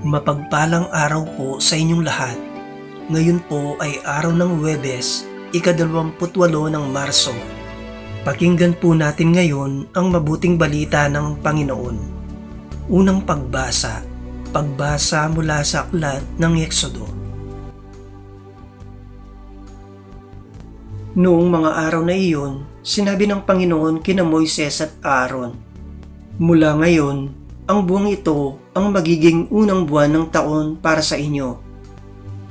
Mapagpalang araw po sa inyong lahat. Ngayon po ay araw ng Webes, ikadalawamputwalo ng Marso. Pakinggan po natin ngayon ang mabuting balita ng Panginoon. Unang pagbasa, pagbasa mula sa aklat ng Eksodo. Noong mga araw na iyon, sinabi ng Panginoon kina Moises at Aaron, Mula ngayon, ang buwang ito ang magiging unang buwan ng taon para sa inyo.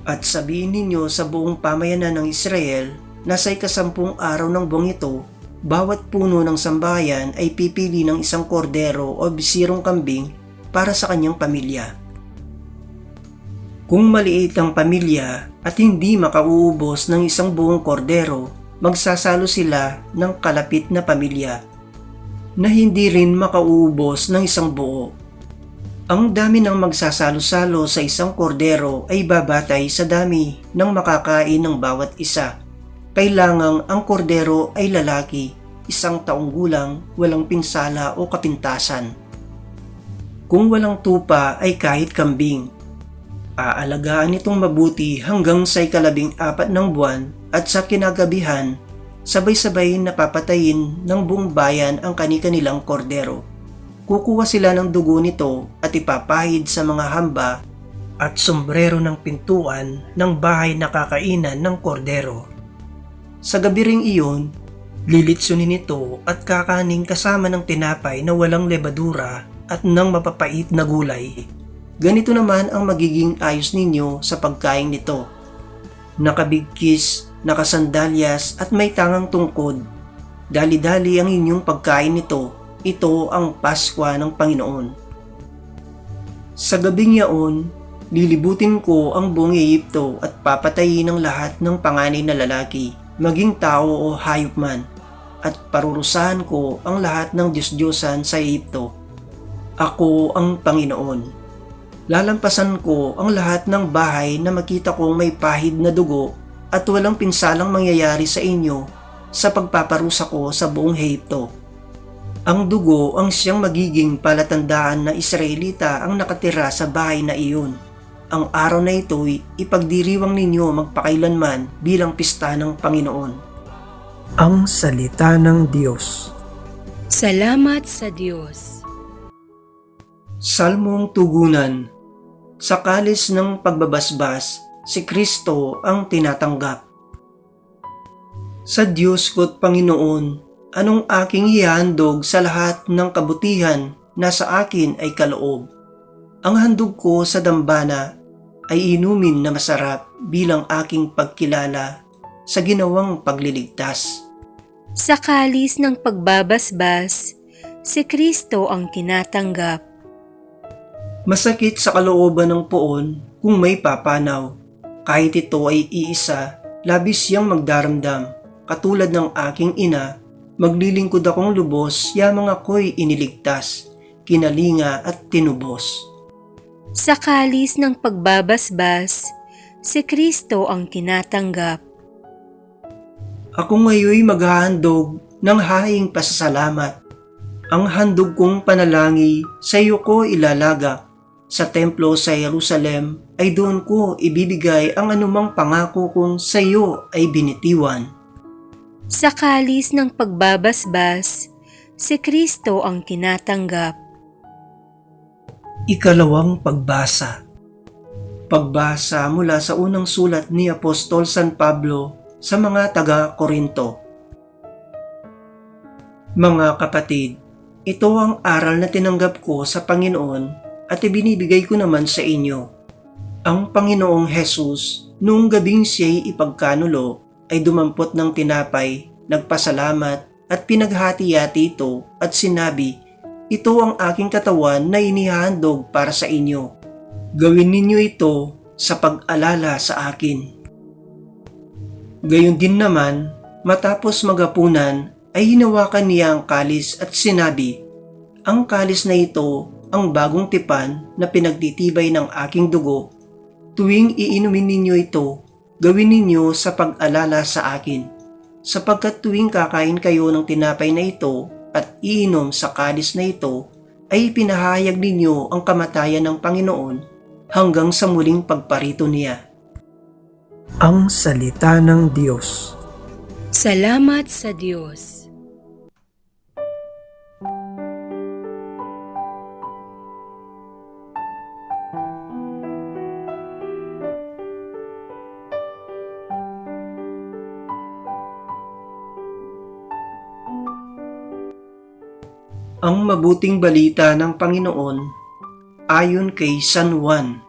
At sabihin ninyo sa buong pamayanan ng Israel na sa ikasampung araw ng buwang ito, bawat puno ng sambahayan ay pipili ng isang kordero o bisirong kambing para sa kanyang pamilya. Kung maliit ang pamilya at hindi makauubos ng isang buong kordero, magsasalo sila ng kalapit na pamilya na hindi rin makauubos ng isang buo. Ang dami ng magsasalo-salo sa isang kordero ay babatay sa dami ng makakain ng bawat isa. Kailangang ang kordero ay lalaki, isang taong gulang, walang pinsala o kapintasan. Kung walang tupa ay kahit kambing. Aalagaan itong mabuti hanggang sa ikalabing apat ng buwan at sa kinagabihan sabay-sabay napapatayin ng buong bayan ang kani-kanilang kordero. Kukuha sila ng dugo nito at ipapahid sa mga hamba at sombrero ng pintuan ng bahay na kakainan ng kordero. Sa gabi ring iyon, lilitsunin ito at kakaning kasama ng tinapay na walang lebadura at ng mapapait na gulay. Ganito naman ang magiging ayos ninyo sa pagkain nito. Nakabigkis nakasandalyas at may tangang tungkod. Dali-dali ang inyong pagkain nito, ito ang Paskwa ng Panginoon. Sa gabing yaon, lilibutin ko ang buong Egypto at papatayin ang lahat ng panganay na lalaki, maging tao o hayop man, at parurusahan ko ang lahat ng Diyos-Diyosan sa Egypto. Ako ang Panginoon. Lalampasan ko ang lahat ng bahay na makita kong may pahid na dugo at walang pinsalang mangyayari sa inyo sa pagpaparusa ko sa buong Egypto. Ang dugo ang siyang magiging palatandaan na Israelita ang nakatira sa bahay na iyon. Ang araw na ito'y ipagdiriwang ninyo magpakailanman bilang pista ng Panginoon. Ang Salita ng Diyos Salamat sa Diyos. Salmong Tugunan Sa kalis ng pagbabasbas, si Kristo ang tinatanggap. Sa Diyos ko't Panginoon, anong aking ihandog sa lahat ng kabutihan na sa akin ay kaloob. Ang handog ko sa dambana ay inumin na masarap bilang aking pagkilala sa ginawang pagliligtas. Sa kalis ng pagbabasbas, si Kristo ang tinatanggap. Masakit sa kalooban ng poon kung may papanaw. Kahit ito ay iisa, labis siyang magdaramdam. Katulad ng aking ina, maglilingkod akong lubos yamang ako'y iniligtas, kinalinga at tinubos. Sa kalis ng pagbabasbas, si Kristo ang tinatanggap. Ako ngayoy maghahandog ng haing pasasalamat. Ang handog kong panalangin sa iyo ko ilalagak. Sa templo sa Jerusalem ay doon ko ibibigay ang anumang pangako kong sa iyo ay binitiwan. Sa kalis ng pagbabasbas, si Kristo ang tinatanggap. Ikalawang pagbasa Pagbasa mula sa unang sulat ni Apostol San Pablo sa mga taga-Korinto. Mga kapatid, ito ang aral na tinanggap ko sa Panginoon at ibinibigay ko naman sa inyo. Ang Panginoong Hesus, noong gabing siya'y ipagkanulo, ay dumampot ng tinapay, nagpasalamat at pinaghati-hati ito at sinabi, Ito ang aking katawan na inihandog para sa inyo. Gawin ninyo ito sa pag-alala sa akin. Gayon din naman, matapos magapunan, ay hinawakan niya ang kalis at sinabi, Ang kalis na ito ang bagong tipan na pinagtitibay ng aking dugo. Tuwing iinumin ninyo ito, gawin ninyo sa pag-alala sa akin. Sapagkat tuwing kakain kayo ng tinapay na ito at iinom sa kalis na ito, ay pinahayag ninyo ang kamatayan ng Panginoon hanggang sa muling pagparito niya. Ang Salita ng Diyos Salamat sa Diyos. Ang mabuting balita ng Panginoon ayon kay San Juan.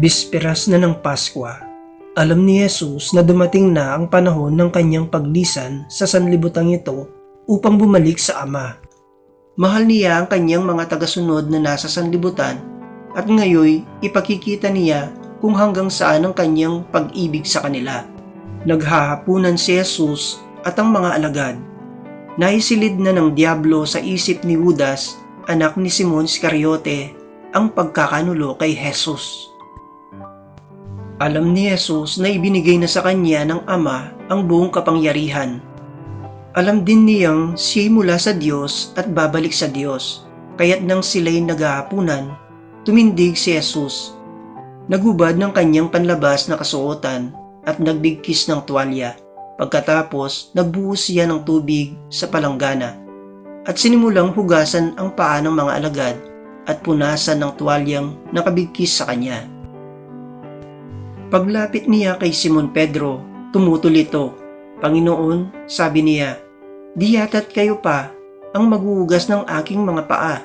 Bisperas na ng Paskwa, alam ni Jesus na dumating na ang panahon ng kanyang paglisan sa sanlibutan ito upang bumalik sa Ama. Mahal niya ang kanyang mga tagasunod na nasa sanlibutan at ngayoy ipakikita niya kung hanggang saan ang kanyang pag-ibig sa kanila. Naghahapunan si Jesus at ang mga alagad. Naisilid na ng Diablo sa isip ni Judas, anak ni Simon Iscariote, ang pagkakanulo kay Jesus. Alam ni Jesus na ibinigay na sa kanya ng Ama ang buong kapangyarihan. Alam din niyang siya'y mula sa Diyos at babalik sa Diyos, kaya't nang sila'y naghahapunan, tumindig si Jesus. Nagubad ng kanyang panlabas na kasuotan at nagbigkis ng tuwalya. Pagkatapos, nagbuhos siya ng tubig sa palanggana at sinimulang hugasan ang paa ng mga alagad at punasan ng tuwalyang nakabigkis sa kanya. Paglapit niya kay Simon Pedro, tumutol ito. Panginoon, sabi niya, di yata't kayo pa ang maghuhugas ng aking mga paa.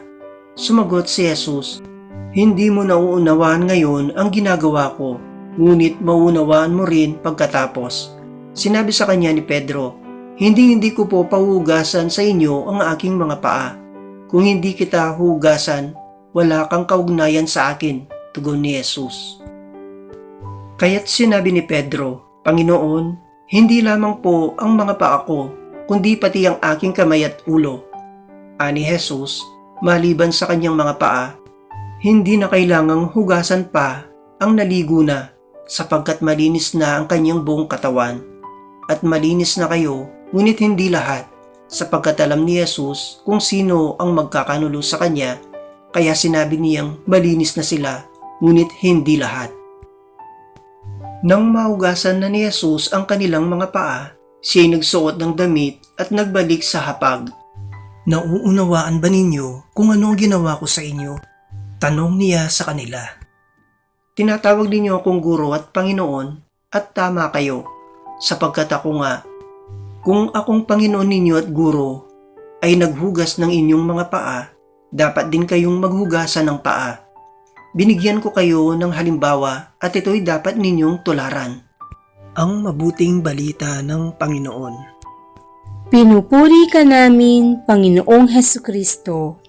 Sumagot si Jesus, hindi mo nauunawaan ngayon ang ginagawa ko, ngunit mauunawaan mo rin pagkatapos. Sinabi sa kanya ni Pedro, hindi hindi ko po pahugasan sa inyo ang aking mga paa. Kung hindi kita hugasan, wala kang kaugnayan sa akin, tugon ni Jesus. Kaya't sinabi ni Pedro, Panginoon, hindi lamang po ang mga paa ko, kundi pati ang aking kamay at ulo. Ani Jesus, maliban sa kanyang mga paa, hindi na kailangang hugasan pa ang naligo na sapagkat malinis na ang kanyang buong katawan. At malinis na kayo, ngunit hindi lahat, sapagkat alam ni Jesus kung sino ang magkakanulo sa kanya, kaya sinabi niyang malinis na sila, ngunit hindi lahat. Nang mahugasan na ni Jesus ang kanilang mga paa, siya'y nagsuot ng damit at nagbalik sa hapag. Nauunawaan ba ninyo kung ano ang ginawa ko sa inyo? Tanong niya sa kanila. Tinatawag ninyo akong guro at Panginoon at tama kayo, sapagkat ako nga, kung akong Panginoon ninyo at guro ay naghugas ng inyong mga paa, dapat din kayong maghugasan ng paa. Binigyan ko kayo ng halimbawa at ito'y dapat ninyong tularan. Ang mabuting balita ng Panginoon. Pinupuri ka namin, Panginoong Heso Kristo.